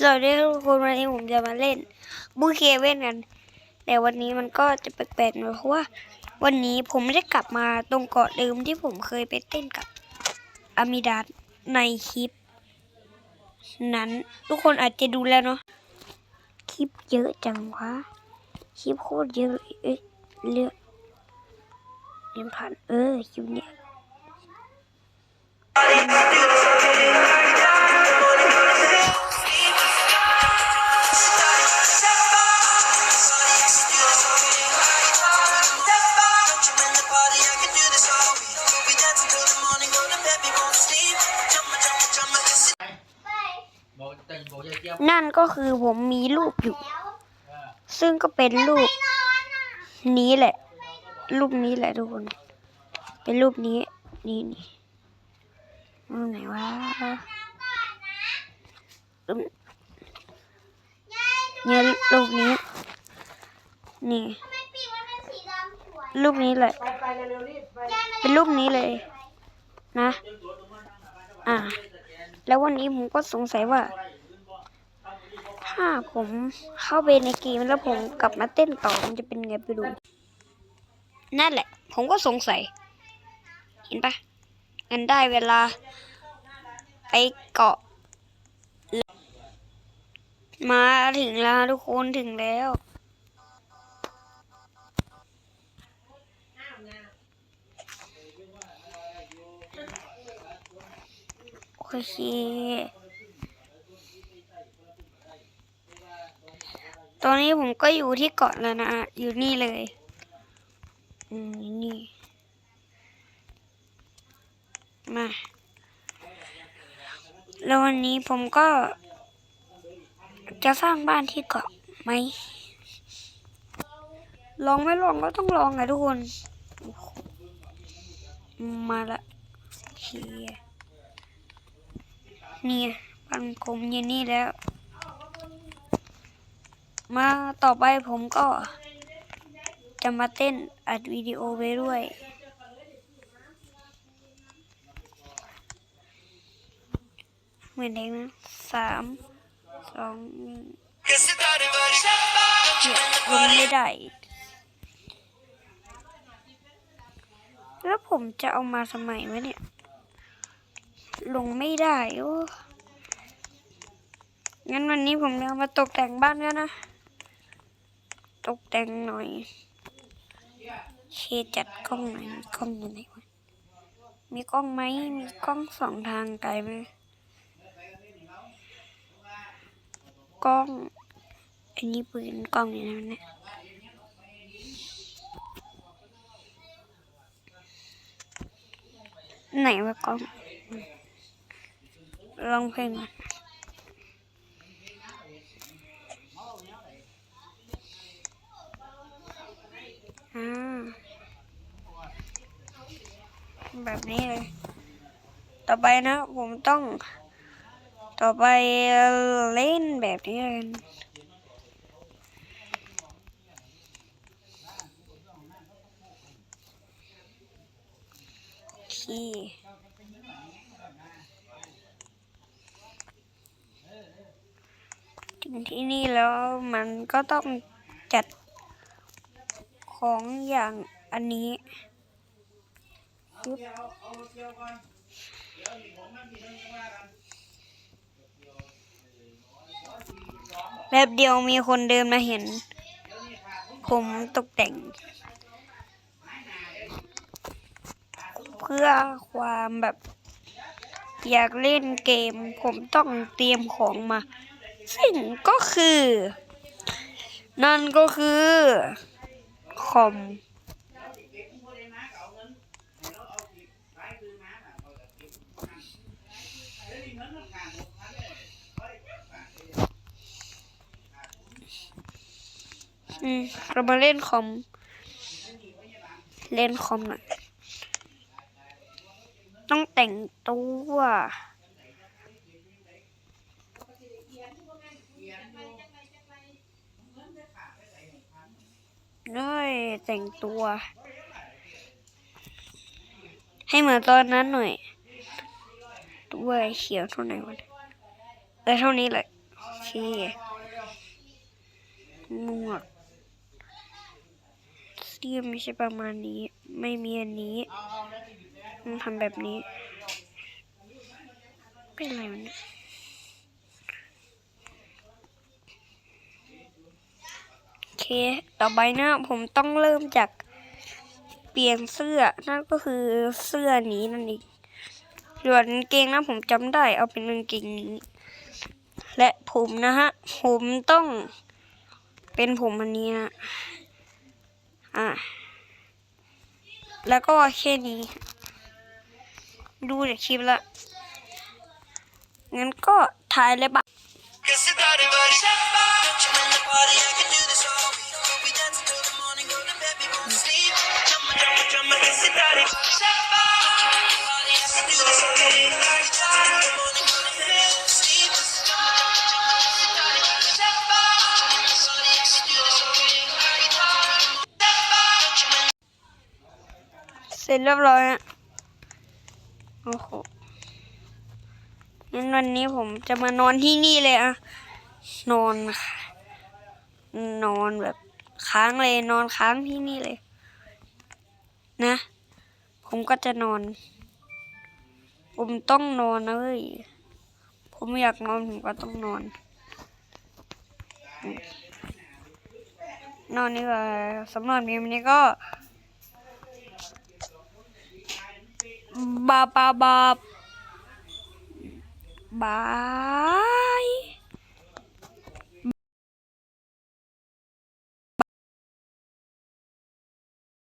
สวัสดีทุกคนวันนี้ผมจะมาเล่นบูเคเว่นกัน แต่วันนี้มันก็จะแปลกๆหน่อยเพราะว่า วันนี้ผมไม่ได้กลับมาตรงเกาะเดิมที่ผมเคยไปเต้นกับอามิดาสในคลิป นั้น ทุกคนอาจจะดูแล้วเนาะคลิปเยอะจังวะคลิปโคตรเยอะเลยเอ้ยเลือกเรียนผ่านเออคลิปเนี้ย นั่นก็คือผมมีรูปอยู่ ซึ่งก็เป็นรูปนี้แหละ รูปนี้แหละทุกคน เป็นรูปนี้ นี่นี่รูปไหนวะรูปเนี่ยรูปนี้ นี่ รูปนี้เลยเป็นรูปนี้เลย นะ อ่า แล้ววันนี้ผมก็สงสัยว่า ถ้าผมเข้าไปในเกมแล้วผมกลับมาเต้นต่อมันจะเป็นไงไปดู นั่นแหละ ผมก็สงสัย เห็นปะงั้นได้เวลา ไปเกาะ มาถึงแล้วทุกคนถึงแล้วโอเค ตอนนี้ผมก็อยู่ที่เกาะแล้วนะ อยู่นี่เลย อืมนี่ มา แล้ววันนี้ผมก็ จะสร้างบ้านที่เกาะไหม ลองไม่ลองก็ต้องลองไงทุกคน มาละโอเคนี่บ้านผมอยู่นี่แล้ว มาต่อไปผมก็จะมาเต้นอัดวิดีโอไว้ด้วย เหมือนเด็กนะสามสองหนึ่งเนี่ยลงไม่ได้ แล้วผมจะเอามาสมัยวะเนี่ย ลงไม่ได้โอ้งั้นวันนี้ผมจะเอามาตกแต่งบ้านกันนะ ตกแต่งหน่อยเคจัดกล้องหน่อยมีกล้องอยู่ไหนวะมีกล้องไหมมีกล้องสองทางไกลไหมกล้อง อันนี้ปืนกล้องอยู่นะเนี่ยไหนวะกล้องลองเพลงก่อน อ่าแบบนี้เลย ต่อไปนะ ผมต้อง ต่อไปเล่นแบบนี้เลยกันโอเคถึงที่นี่แล้วมันก็ต้อง ของอย่างอันนี้ปึ๊บแป๊บเดียวมีคนเดินมาเห็น ผมตกแต่ง เพื่อความแบบ อยากเล่นเกม ผมต้องเตรียมของมาซึ่งก็คือ นั่นก็คือ อม อืมเรามาเล่นคอม เล่นคอมหน่อย ต้องแต่งตัว ด้วยแต่งตัว ให้เหมือนตอนนั้นหน่อยด้วเขียวเท่าไหร่วะเนี่ยเออเท่านี้เลยโอเคหมวกเสียไม่ใช่ประมาณนี้ ไม่มีอันนี้ต้องทำแบบนี้ เป็นอะไรวะเนี่ยโอ เค ต่อไปนะผมต้องเริ่มจากเปลี่ยนเสื้อ นั่นก็คือเสื้อนี้นั่นเองส่วนเกงนะผมจำได้เอาเป็นกางเกงนี้ และผมนะฮะ ผมต้องเป็นผมอันนี้นะ อะ แล้วก็แค่นี้ ดูจากคลิปละ งั้นก็ถ่ายเลยปะ Cause เสร็จเรียบร้อยนะโอ้โหงั้นวันนี้ผมจะมานอนที่นี่เลยอะนอนค่ะนอนแบบค้างเลยนอนค้างที่นี่เลย นะ ผมก็จะนอน ผมต้องนอนนะเว้ย ผมอยากนอนผมก็ต้องนอน นอนนี่ก็สำหรับเกมนี้ก็บาบาบาบา